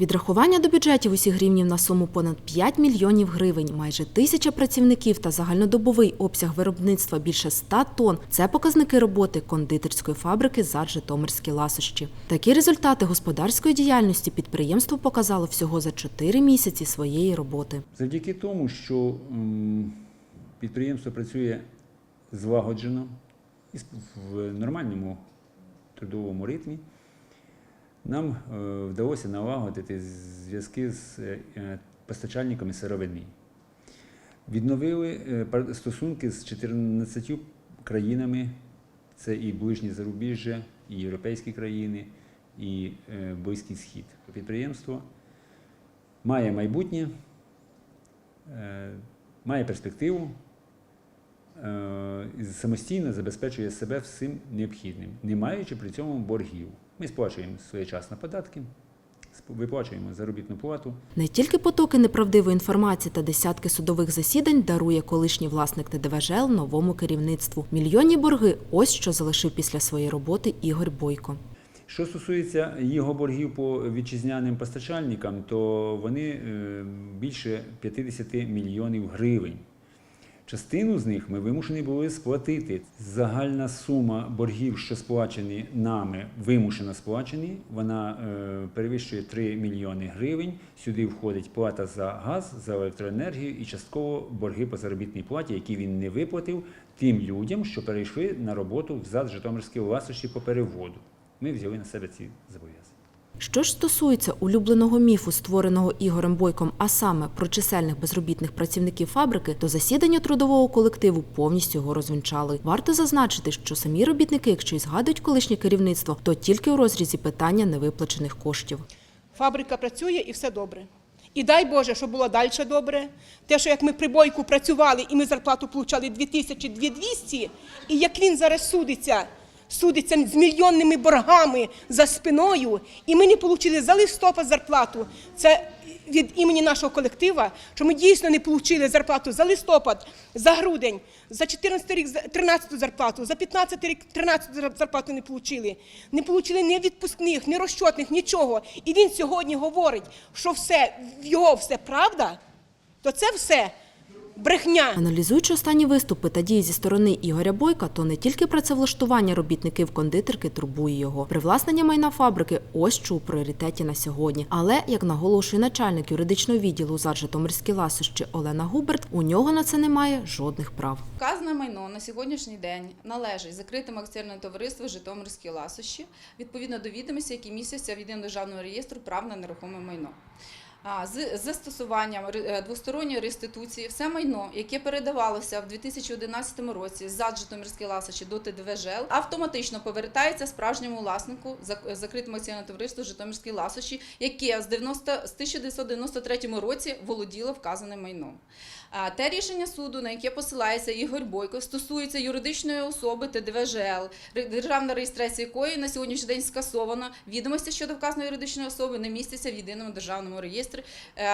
Відрахування до бюджетів усіх гривнів на суму понад 5 мільйонів гривень, майже тисяча працівників та загальнодобовий обсяг виробництва більше 100 тонн – це показники роботи кондитерської фабрики «ЗАД Житомирські ласощі. Такі результати господарської діяльності підприємство показало всього за 4 місяці своєї роботи. Завдяки тому, що підприємство працює злагоджено і в нормальному трудовому ритмі, нам е, вдалося налагодити зв'язки з е, е, постачальниками сировини. Відновили стосунки з 14 країнами, це і ближнє зарубіжжя, і європейські країни, і Близький Схід. Підприємство має майбутнє, має перспективу, самостійно забезпечує себе всім необхідним, не маючи при цьому боргів. Ми сплачуємо своєчасно податки, виплачуємо заробітну плату. Не тільки потоки неправдивої інформації та десятки судових засідань дарує колишній власник ТДВЖЛ новому керівництву. Мільйонні борги – ось що залишив після своєї роботи Ігор Бойко. Що стосується його боргів по вітчизняним постачальникам, то вони е, більше 50 мільйонів гривень. Частину з них ми вимушені були сплатити. Загальна сума боргів, що сплачені нами, вимушено сплачені, вона е, перевищує 3 мільйони гривень. Сюди входить плата за газ, за електроенергію і частково борги по заробітній платі, які він не виплатив тим людям, що перейшли на роботу в ЗАД Житомирські власощі по переводу. Ми взяли на себе ці зобов'язання. Що ж стосується улюбленого міфу, створеного Ігорем Бойком, а саме про чисельних безробітних працівників фабрики, то засідання трудового колективу повністю його розвінчали. Варто зазначити, що самі робітники, якщо й згадують колишнє керівництво, то тільки у розрізі питання невиплачених коштів. Фабрика працює і все добре. І дай Боже, щоб було далі добре. Те, що як ми при бойку працювали і ми зарплату получали 2200, і як він зараз судиться, судиться з мільйонними боргами за спиною, і ми не отримали за листопад зарплату. Це від імені нашого колектива, що ми дійсно не отримали зарплату за листопад, за грудень, за 14 рік 13 зарплату, за 15 рік 13 зарплату не отримали. Не отримали ні відпускних, ні розчетних, нічого. І він сьогодні говорить, що все, його все правда, то це все брехня. Аналізуючи останні виступи та дії зі сторони Ігоря Бойка, то не тільки працевлаштування робітників кондитерки турбує його. Привласнення майна фабрики ось що у пріоритеті на сьогодні. Але, як наголошує начальник юридичного відділу ЗАД Житомирські ласощі Олена Губерт, у нього на це немає жодних прав. Вказане майно на сьогоднішній день належить закритим акціонерним товариству Житомирські ласощі відповідно до відомостей, які містяться в єдиному державному реєстру прав на нерухоме майно. З застосуванням е, двосторонньої реституції все майно, яке передавалося в 2011 році з ЗАД Житомирські ласощі до ТДВЖЛ, автоматично повертається справжньому власнику закритому акціонерному товариству Житомирські ласощі, яке з 90 з 1993 році володіло вказаним майном. Те рішення суду, на яке посилається Ігор Бойко, стосується юридичної особи ТДВЖЛ, державна реєстрація якої на сьогоднішній день скасована. Відомості щодо вказаної юридичної особи не містяться в єдиному державному реєстрі. Е,